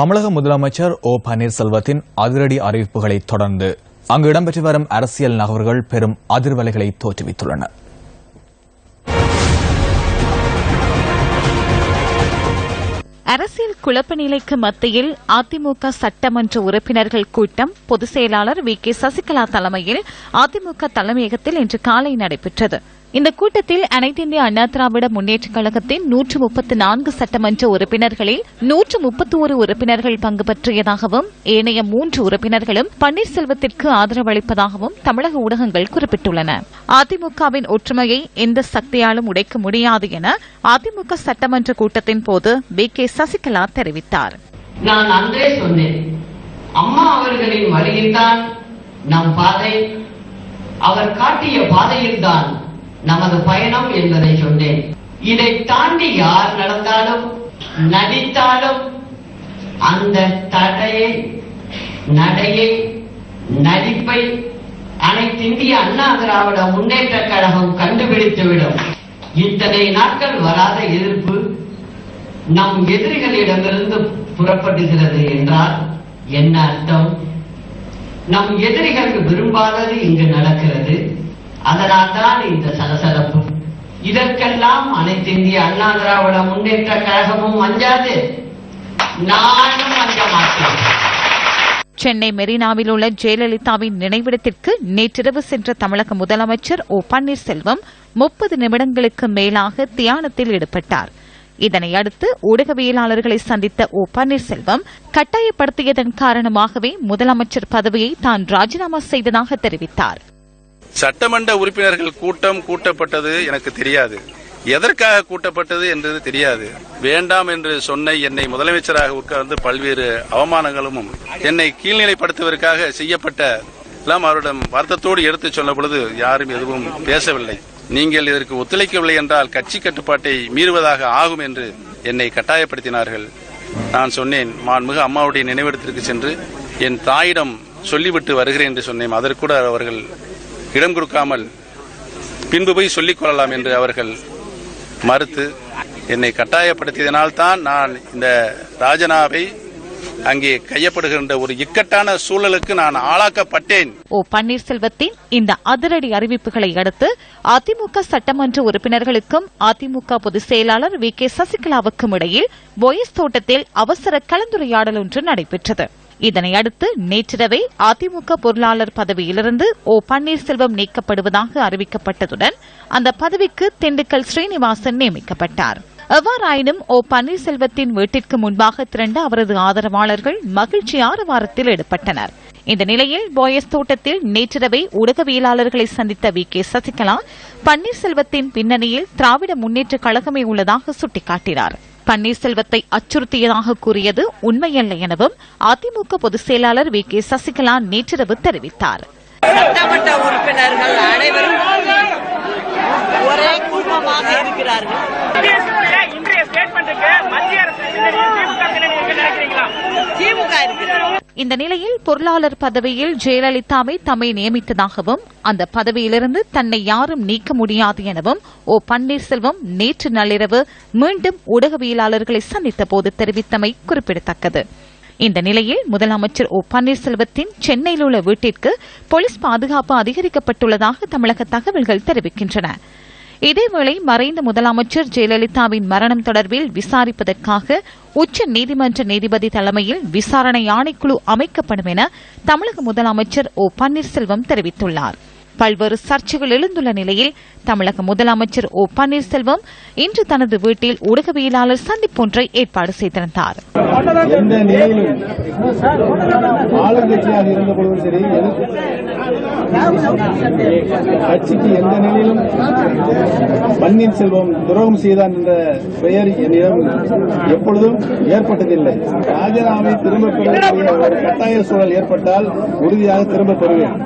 தமிழக முதலமைச்சர் ஓ பன்னீர்செல்வத்தின் அதிரடி அறிவிப்புகளை தொடர்ந்து அங்கு இடம்பெற்று வரும் அரசியல் நகர்வுகள் பெரும் அதிர்வலைகளை தோற்றுவித்துள்ளன. அரசியல் குழப்ப நிலைக்கு மத்தியில் அதிமுக சட்டமன்ற உறுப்பினர்கள் கூட்டம் பொதுச் செயலாளர் வி கே சசிகலா தலைமையில் அதிமுக தலைமையகத்தில் இன்று காலை நடைபெற்றது. இந்த கூட்டத்தில் அனைத்திந்திய அண்ணா திராவிட முன்னேற்றக் கழகத்தின் நூற்று முப்பத்து நான்கு சட்டமன்ற உறுப்பினர்களில் நூற்று முப்பத்தோரு உறுப்பினர்கள் பங்கு பற்றியதாகவும் ஏனைய மூன்று உறுப்பினர்களும் பன்னீர்செல்வத்திற்கு ஆதரவு அளிப்பதாகவும் தமிழக ஊடகங்கள் குறிப்பிட்டுள்ளன. அதிமுகவின் ஒற்றுமையை எந்த சக்தியாலும் உடைக்க முடியாது என அதிமுக சட்டமன்ற கூட்டத்தின் போது பி கே. சசிகலா தெரிவித்தார். நான் அன்றே சொன்னேன் அம்மா அவர்களின் வழியில்தான் நம் பாதை அவர் காட்டிய பாதையில்தான் நமது பயணம் என்பதை சொன்னேன். இதை தாண்டி யார் நடந்தாலும் நடித்தாலும் அந்த தடையை நடையை நடிப்பை அனைத்திந்திய அண்ணா திராவிட முன்னேற்ற கழகம் கண்டுபிடித்துவிடும். இத்தனை நாட்கள் வராத எதிர்ப்பு நம் எதிரிகளிடமிருந்து புறப்படுகிறது என்றால் என்ன அர்த்தம்? நம் எதிரிகள் விரும்பாதது இங்கு நடக்கிறது. அதனால்தான் இந்த சலசலப்பு இதற்கெல்லாம் அனைத்து இந்திய அண்ணா திராவிட முன்னேற்ற கழகமும் அஞ்சாது. நானும் அஞ்ச மாட்டேன். சென்னை மெரினாவில் உள்ள ஜெயலலிதாவின் நினைவிடத்திற்கு நேற்றிரவு சென்ற தமிழக முதலமைச்சர் ஓ பன்னீர்செல்வம் முப்பது நிமிடங்களுக்கு மேலாக தியானத்தில் ஈடுபட்டார். இதனை அடுத்து ஊடகவியலாளர்களை சந்தித்த ஓ பன்னீர்செல்வம் கட்டாயப்படுத்தியதன் காரணமாகவே முதலமைச்சர் பதவியை தான் ராஜினாமா செய்ததாக தெரிவித்தார். சட்டமன்ற உறுப்பினர்கள் கூட்டம் கூட்டப்பட்டது எனக்கு தெரியாது. எதற்காக கூட்டப்பட்டது என்றது தெரியாது. வேண்டாம் என்று சொன்ன என்னை முதலமைச்சராக உட்கார்ந்து பல்வேறு அவமானங்களும் என்னை கீழ்நிலைப்படுத்துவதற்காக செய்யப்பட்ட எல்லாம் அவரிடம் வருத்தத்தோடு எடுத்து சொன்ன பொழுது யாரும் எதுவும் பேசவில்லை. நீங்கள் இதற்கு ஒத்துழைக்கவில்லை என்றால் கட்சி கட்டுப்பாட்டை மீறுவதாக ஆகும் என்று என்னை கட்டாயப்படுத்தினார்கள். நான் சொன்னேன் மாண்புமிகு அம்மாவுடைய நினைவிடத்திற்கு சென்று என் தாயிடம் சொல்லிவிட்டு வருகிறேன் என்று சொன்னேன். அதற்கூட அவர்கள் இடம் கொடுக்காமல் பின்பு போய் சொல்லிக் கொள்ளலாம் என்று அவர்கள் மறுத்து என்னை கட்டாயப்படுத்தியதனால் தான் நான் இந்த ராஜனாவை அங்கே கையப்படுகின்ற ஒரு இக்கட்டான சூழலுக்கு நான் ஆளாக்கப்பட்டேன். ஓ பன்னீர்செல்வத்தின் இந்த அதிரடி அறிவிப்புகளை அடுத்து அதிமுக சட்டமன்ற உறுப்பினர்களுக்கும் அதிமுக பொதுச் செயலாளர் வி கே சசிகலாவுக்கும் இடையில் போயஸ் தோட்டத்தில் அவசர கலந்துரையாடல் ஒன்று நடைபெற்றது. இதனையடுத்து நேற்றிரவே அதிமுக பொருளாளர் பதவியிலிருந்து ஓ பன்னீர்செல்வம் நீக்கப்படுவதாக அறிவிக்கப்பட்டதுடன் அந்த பதவிக்கு திண்டுக்கல் ஸ்ரீனிவாசன் நியமிக்கப்பட்டார். எவ்வாறாயினும் ஓ பன்னீர்செல்வத்தின் வீட்டிற்கு முன்பாக திரண்ட அவரது ஆதரவாளர்கள் மகிழ்ச்சி ஆரவாரத்தில் ஈடுபட்டனர். இந்த நிலையில் போயஸ் தோட்டத்தில் நேற்றிரவே ஊடகவியலாளர்களை சந்தித்த வி கே சசிகலா பன்னீர்செல்வத்தின் பின்னணியில் திராவிட முன்னேற்ற கழகமே உள்ளதாக சுட்டிக்காட்டினார். பன்னீர்செல்வத்தை அச்சுறுத்தியதாக கூறியது உண்மையல்ல எனவும் அதிமுக பொதுச் செயலாளர் வி. கே. சசிகலா நேற்றிரவு தெரிவித்தார். சட்டமன்ற உறுப்பினர்கள் அனைவரும் ஒரே குடும்பமாக இருக்கிறார்கள். இன்றைய ஸ்டேட்மெண்ட்டுக்கு மத்திய அரசு பின்னணி திமுக பின்னணி இருக்குன்னு நினைக்கிறீங்களா? திமுக இருக்கிறது. இந்த நிலையில் பொருளாளர் பதவியில் ஜெயலலிதாவை தம்மை நியமித்ததாகவும் அந்த பதவியிலிருந்து தன்னை யாரும் நீக்க முடியாது எனவும் ஓ பன்னீர்செல்வம் நேற்று நள்ளிரவு மீண்டும் ஊடகவியலாளர்களை சந்தித்த போது தெரிவித்தமை குறிப்பிடத்தக்கது. இந்த நிலையில் முதலமைச்சர் ஓ பன்னீர்செல்வத்தின் சென்னையில் உள்ள வீட்டிற்கு போலீஸ் பாதுகாப்பு அதிகரிக்கப்பட்டுள்ளதாக தமிழக தகவல்கள் தெரிவிக்கின்றன. இதேவேளை மறைந்த முதலமைச்சர் ஜெயலலிதாவின் மரணம் தொடர்பில் விசாரிப்பதற்காக உச்ச நீதிமன்ற நீதிபதி தலைமையில் விசாரணை ஆணைக்குழு அமைக்கப்படும் என தமிழக முதலமைச்சர் ஓ பன்னீர்செல்வம் தெரிவித்துள்ளார். பல்வேறு சர்ச்சைகள் எழுந்துள்ள நிலையில் தமிழக முதலமைச்சர் ஓ பன்னீர்செல்வம் இன்று தனது வீட்டில் ஊடகவியலாளர் சந்திப்பொன்றை ஏற்பாடு செய்திருந்தார். கட்சிக்கு எந்த நிலையிலும் பன்னீர்செல்வம் துரோகம் செய்தான் என்ற பெயர் என்னிடம் எப்பொழுதும் ஏற்பட்டதில்லை. ராஜினாமை திரும்ப பெறக்கூடிய ஒரு கட்டாய சூழல் ஏற்பட்டால் உறுதியாக திரும்ப பெறுவேன்.